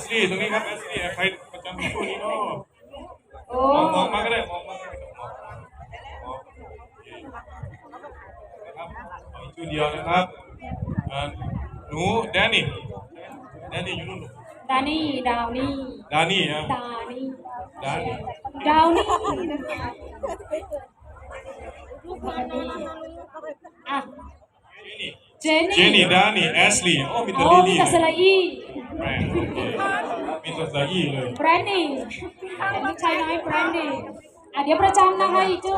สลี่ตรงนี้ครับแอสลี่ใครประจำที่ช่วงนี้เนาะโอ้มองมองมาก็ได้มองมาก็ได้มองมองนะครับเอาอีกชื่อเดียวนะครับอ่าหนูแดนนี่แดนนี่อยู่นู่นดานี่ดาวนี่ดานี่ฮะดานี่ดานี่ดาวนี่อะเจนี่เจเจนี่นี่ดานี่แอสลี่โอ้มีแต่โอ้ลิมีลี่แต่สระอี แบรนด์โอเคมีแต่สาอีเลยแบรนนี่ลูกชายน้อยแบรนนี่อะเดี๋ยวประจำนะคะอีจู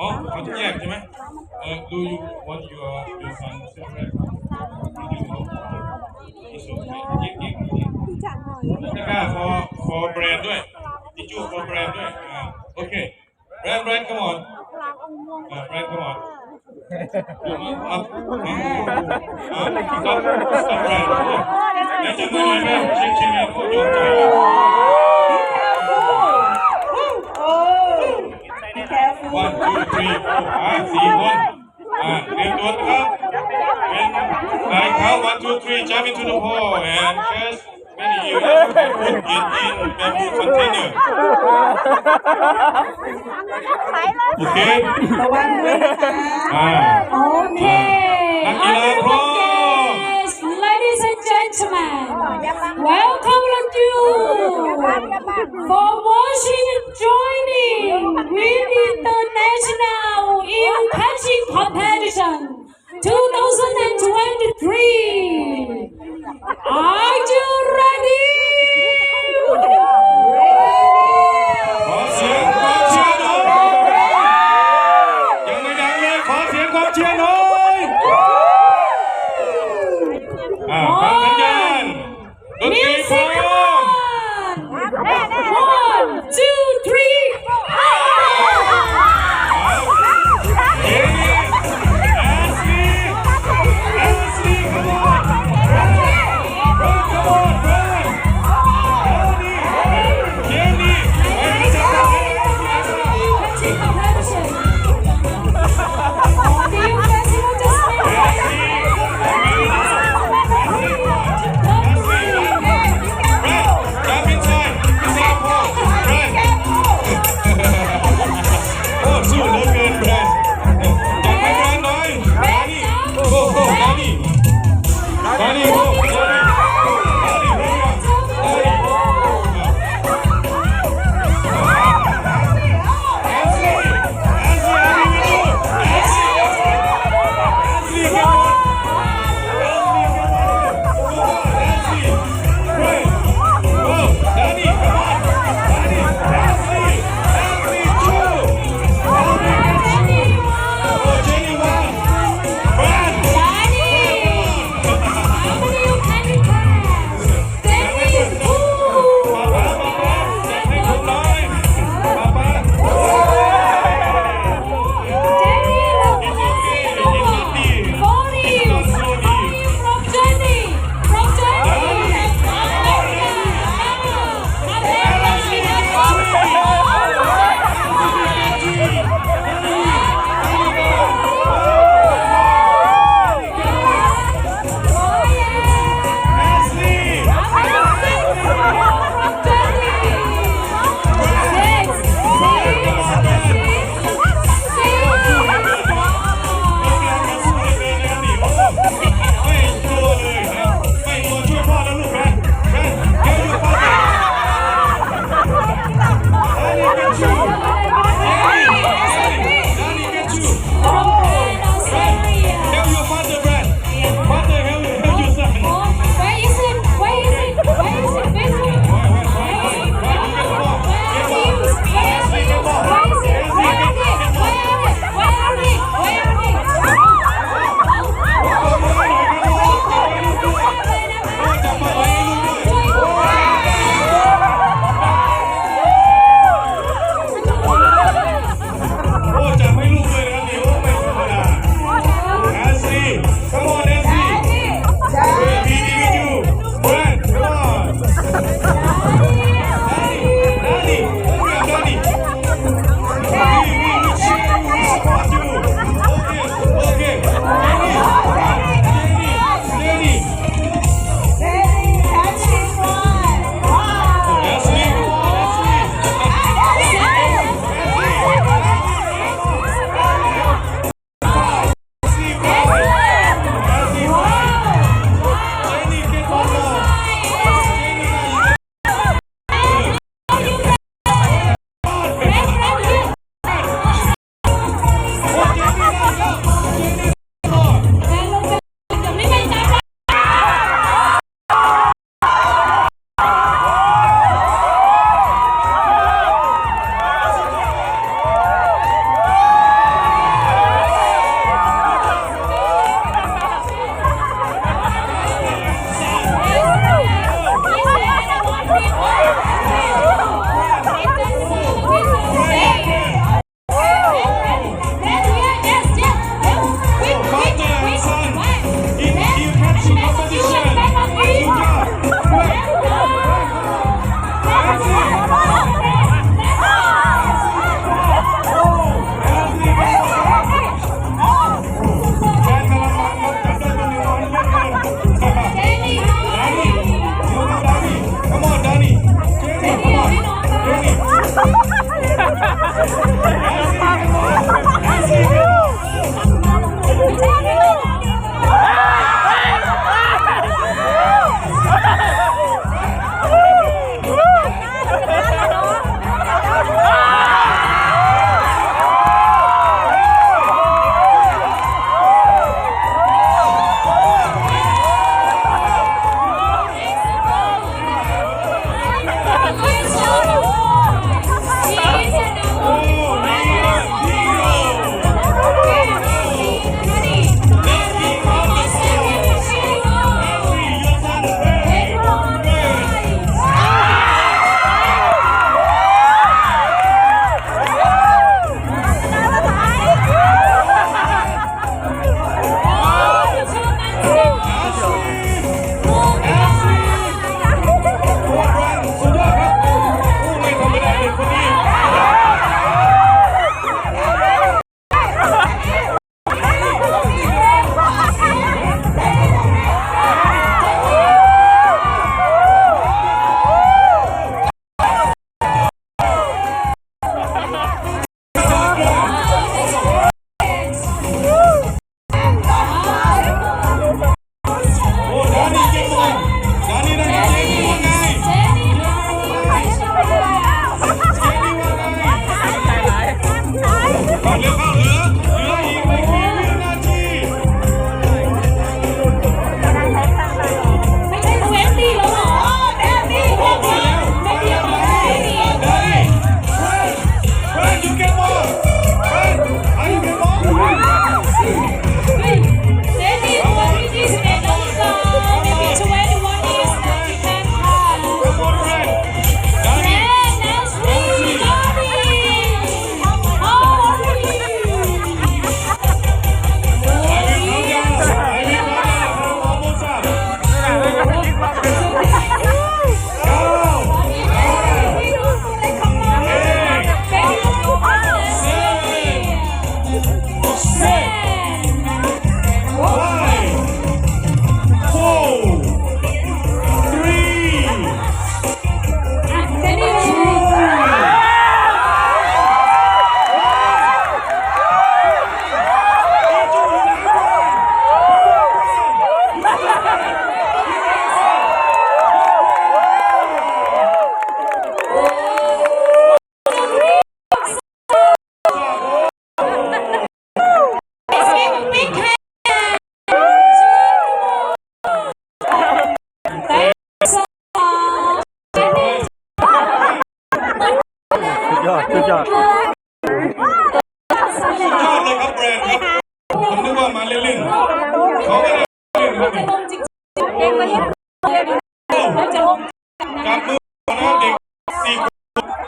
อ๋อเขาจะแยกใช่ไหมเอ่อ do you want your your son separate you know it's okay ยิงยิงยิงแล้วก็ for for brand ด้วยทิชชู่ for brand ด้วยอ่าโอเค brand brand come on อ่า brand come on มามามาอ่า stop stop brand โอ้แล้วจำได้ไหมเช็คเช็คเลยโอ้ยอมใจเลย one two three four อ่าสี่คนอ่าเตรียมตัวนะครับเป็นนายเขา one two three jump into the hole and just Many you and put it in bamboo container โอเคระวังด้วยนะคะอ่าโอเคนักกีฬาพร้อม Guests, Ladies and gentlemen, welcome you for watching and joining with the national in catching competition 2023. Are you ready?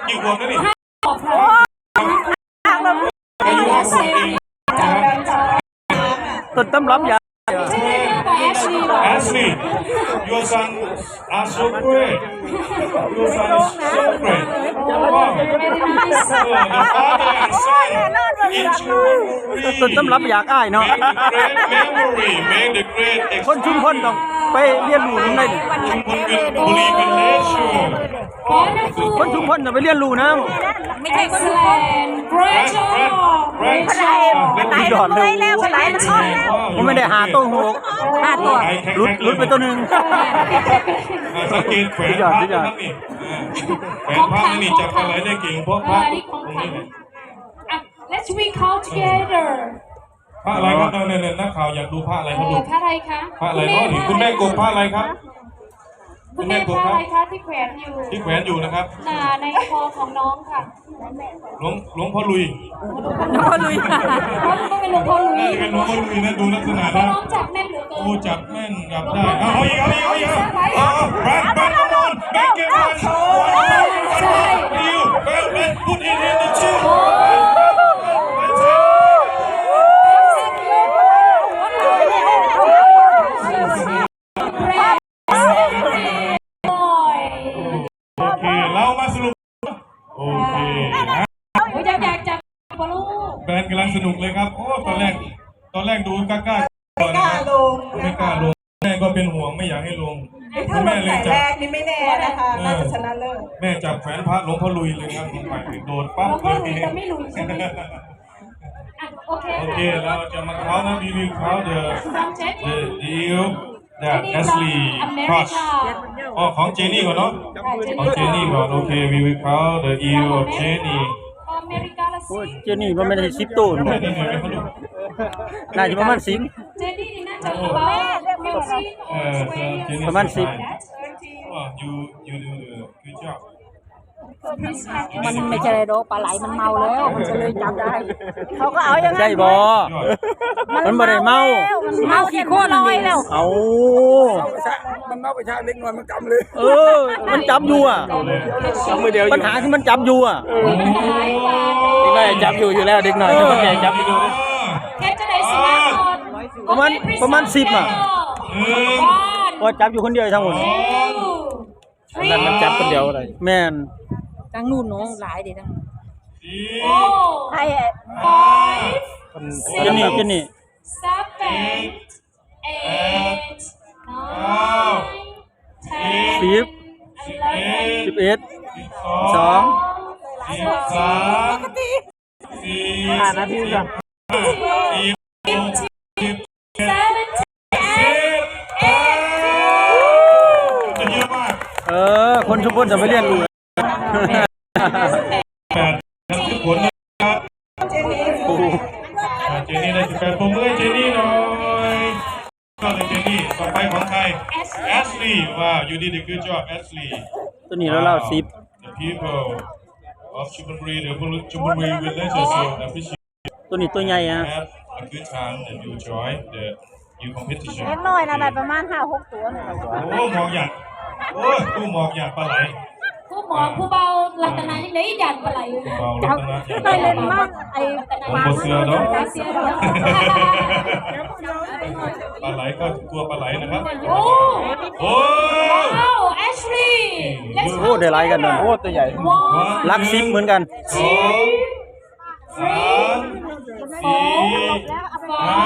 กี่ขวบนะนี่ขอบคุณอายุห้าขวบเองนะครับต้นตำรับยาใช่ไหมคะแอชลีย์บอก Ashley your son are so great your son is so great wow very nice Uh, the father and son in ต้นตำรับอยากอ้ายเนาะ make the great memory make the great คนชุมพลต้อง ไปเรียนรู้นำได้ดิชุมพลเป็นบุรีเลชู wonderful คนชุมพลต้องไปเรียนรู้นํ excellent great job great job สุดยอดเลยแล้วไหลมันอ่อนแล้วผมไม่ได้หาตัวหูกหาตัวหลุดหลุดไปตัวหนึงอ่าสังเกตแขวนพระนะครับนี่แขวนพระนี่จับอะไรได้เก่งเพราะพระ Let's we count together ระอะไรครับเนี่ยเนี่ยนักข่าวอยากดูพระอะไรเอครับอลูกพระอะไรคะพระอะไรเนาะนี่คุณแม่กบพระอะไรครับ คุณแม่พระอะไรคะที่แขวนอยู่ ที่แขวนอยู่นะครับอ่าในคอของน้องค่ะหลวงหลวงพ่อลุยน้องพ่อลุยพ่อก็เป็นหลวงพ่อลุยน่าจะเป็นหลวงพ่อลุยนะดูลักษณะเพราะนะน้องจับแม่นเหลือเกินโอ้จับแม่นจับได้เอาเอาอีกเอาอีกเอาอีกเอาเอาแบนแบน come on แบนเก็บไว้ใช่ดิวแบนแบน put it in the chair โอ้ย โอเค เรามาสรุป โอเคนะ โอ้ยอยากอยากจับบอลลูก แบรนด์กำลัง สนุกเลยครับ โอ้ ตอนแรก ตอนแรกดูกล้ากล้าๆก่อนนะครับไม่กล้าลง แม่ก็เป็นห่วงไม่อยากให้ลงคุถ้าณลแม่งเลยแต่จัแรบกนี่ไม่แน่นะคะ น่าจะชนะเลิศแม่จับแขวนพระหลวงพ่อลุยเลยครับลงไปโดดปั๊บเราเลก็ยลุยแต่ไม่ลุยใช่ไหมอะโอเคโอค่ะเคเราจะมาเขานะรีวิวเขาเดอะ from Jet the deal that Ashley อเมริ Crush กาอ๋อของเจนี่ก่อนเนาะของเจนี่ก่อนโอเครีวิวเขา the deal of เจนี่อ เมริกาละสิเจนี่มันไม่ได้สิบตัวไม่ได้เหนื่อยไหมครับลูกน่าจะประมาณสิบ เจนี่นี่น่าจะ about เออเจนี่ ประมาณสิบอ๋อ you you do the good job มันไม่ใช่โรคปลาไหลมันเมาแล้ว มันจะเลยจับได้เขาก็เอาอย่างนั้นใช่บ่ยอดมันบ่ได้เมามันเมาขี้โคตรลอยแล้วเอามันเมาไปชาเล็กน้อยมันกำเลย เออ มันจับอยู่อะจำไม่เดียวอปัญยู่หาคือมันจับอยู่อะเด็กน้อยจับอยู่อยู่แล้วเด็กน้อยแต่มันใหญ่จับไม่อยู่เทปจะได้สิมาก่อนประมาณประมาณสิบอะหนึ่งว่าจับอยู่คนเดียวทั้งหมดนั่นมันจับคนเดียวอะไรแม่น ทั้งนู่นเนาะหลายเด็ดทั้งสี่โอ้ให้ five เจนี่เจนี่ seven ก็เลยเจนี่ต่อไปของใคร Ashley ว้าว you did a good job Ashley ตัวนี้แล้วเล่าสิบ The people of Chumbury the Chumbury village also appreciate ตัวนี้ตัวใหญ่อะ have a good time that you join the you competition เล็กน้อยนะได้ประมาณห้าหกตัวเนี่ย โอ้หมอกหยาดโอ้ยผู้หมอกหยาดปลาไหล ผู้หมอผู้เบาลัตนายังได้ยันปลาไหลอยู่เบาจัลับตนะหยาดเคยเล่นมากไอ้ผมบ่เสือเนาะปลาเสียเนาะปลาไหลก็กลัวปลาไหลนะครับ โอ้โอ้ว้าวแอชลีย์ let's โอ้ได้หลายกันเนอะโอ้ตัวใหญ่ one ลักสิบเหมือนกันสองสามสี่ห้า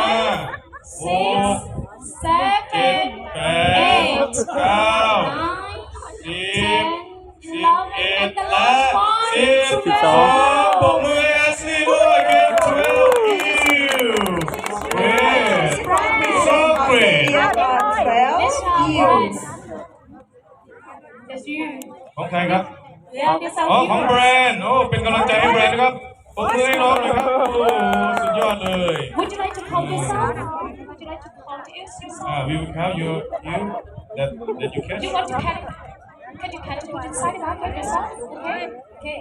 หก six เจ็ด seven แปดเก้า และ last one สิบ สิบส ส อ อง งปรบมือให้แอสลีย์ด้วย get twelve you great so great แล้ว Miss Charles That's you ของใครครับ Yeah, this อ๋อ our ของแบร viewer. นด์ โอ้ เป็นกำลังใจให้แบรนด์นะครับปรบมือให้น้องหน่อยครับ โอ้ สุดยอดเลย Would you like to count yourself? Would you like to count it yourself? อ่า we will count you you that that you catch You want to count? Can you can you inside it out for yourself? Okay. Okay.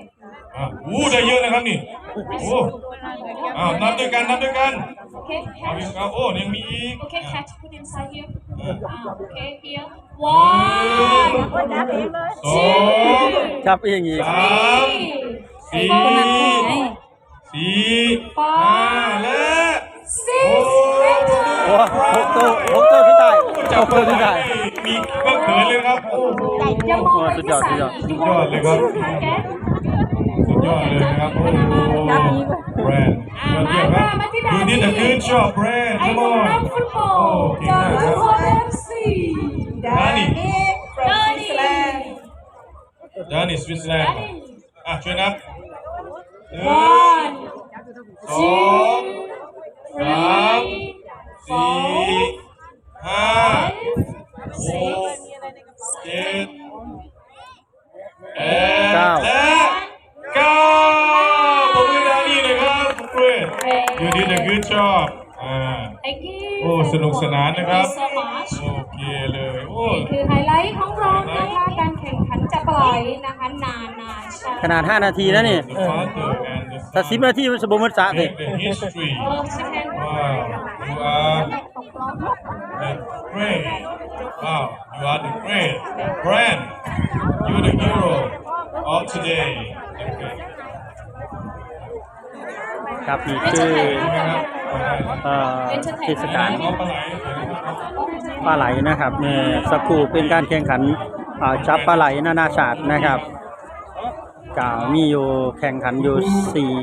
อะอู้ได้เยอะนะครับนี่โอ้อ้าวนับด้วยกันนับด้วยกัน Okay. เอา Catch. อีกเอาโอ้ยังมีอีก Okay. Catch. Put inside here. Ah, okay. Here. One. สองจับเองอีก สามสี่สี่ห้าและ Six. โอ้หกตัวหกตัวที่ตายหจับกตัวที่ตาย มีก็เขินเลยครับโอ้โหอย่ามองไปสุดที่ยอดสาสุดยยอดอีกสุดยอดเลยครับสุดยอดเลยนะครับโอ้โหแบรนด์ยอดเยี่ยมครับ You did a good job Brand ไอ้ come หนุ่ม on นักฟุตบอลโอ้เก่งจากมากนครับครเอฟซีดานี่ดานี่ดานี่สวิตเซอร์แลนด์อะช่วยนับหนึ่ง one สองสามสี่ห้า หกเจ็ดแปดเก้า และเก้าปรบมือดานี่เลยครับเพื่อน You did a good job อ่า Thank you โอ้สนุกสนานนะครับ Thank you so much โอเคเลย โอ้นี่คือไฮไลท์ของเรานะคะการแข่งขันจับปลาไหลนะคะนานนาชาขนาด 5 นาทีนะนี่ The father and the ถ้าสิบนาทีมันสมบูรณ์สะเลย make the history เออใช่ไหม Wow, you are the great. Wow, you are the great brand. You're the hero of today. Okay. ครับนี่เป็นคืจะอถ่ายภาพกันนะเอ่อเทศกาลเอาปลาไหลปลาไหลนะครับเนี่ยสักครู่เป็นการแข่งขันอ่าจับปลาไหลนานาชาตินะครับก็มีอยู่แข่งขันอยู่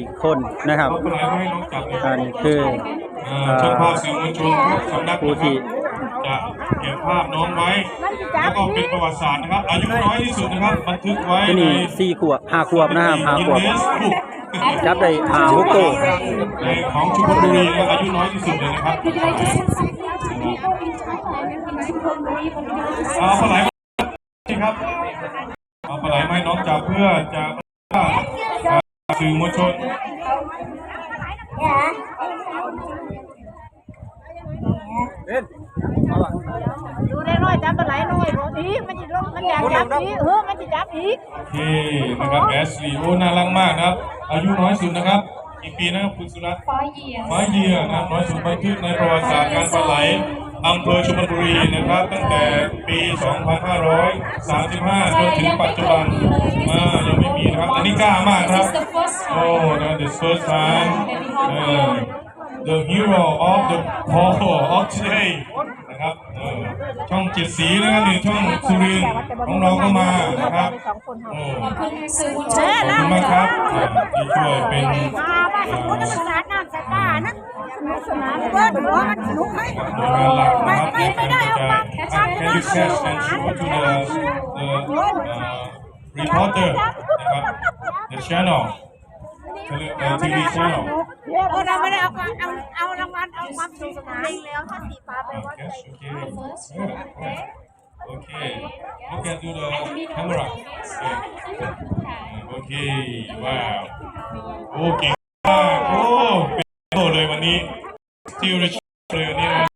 4 คนนะครับเอาปลาไหลมาให้น้องจับเลยอันนี้คืออ่าช่างภาพสื่อมวลชนทุกสำนักผู้นะคที่รับจะ เก็บภาพน้องไว้ แล้วก็เป็นประวัติศาสตร์นะครับ อายุน้อยที่สุดนะครับ บันทึกไว้ตัวในนี้สี่ขวบห้าขวบนะครับห้ากินขวบ เนสบุ๊กจับได้ห้าหกตัว ในของชุมพรบุรีนะครับอายุน้อยที่สุดเลยนะครับ Would you like to send something out to people in Thailand and in Singapore? Would you like to send เอาปลาไหลมาครับ เอาปลาไหลมาให้น้องจับเพื่อจะสื่อมวลชน ดูได้น้อยจับปลาไหลน้อยบอกอีมันจะลงมันอยากจับอีเออมันจะจับอีกโอเคนะครับแอสลีโอ้น่ารักมากนะครับ อายุน้อยสุดนะครับกี่ปีนะครับคุณสุรัตน์ five years? ไม้เยียนะครับน้อยสุดบันทึกในประวัติศาสตร์การปลาไหลอำเภอชุมพรบุรีนะครับ ตั้งแต่ปี 2535 จนถึงปัจจุบันอ่ายังไม่มีนะครับอันนี้กล้ามากครับ This is the first โอ้ time. นะ the first time เออ the hero of the poll of today นะครับเออช่องเจ็ดสีนะครับหนึ่งช่องสุรินทร์ของเราก็มานะครับโอ้ขอบคุณสื่อมวลชขนอบคุณมากครับอ่าที่ช่วยเป็นมาบ้านสมุทรมันสาดน้ำใส่ป้านะสนามเบิ้ลหัวมันสนุกไหมหน่วยงานหลักนะครับไม่ไม่ได้เอาปากแค่ชั เขาราแล้เไม่ได้เอาความเอาเอารางวัลเอาความสนุกสนาแล้วถ้าสีฟ้าแปลว่า Yes, okay. Yeah. Okay. Look at to the camera. Yeah. Okay. โอเคโอ้เป็นโตเลยวันนี้ที่เราชอบเลยวันนี้น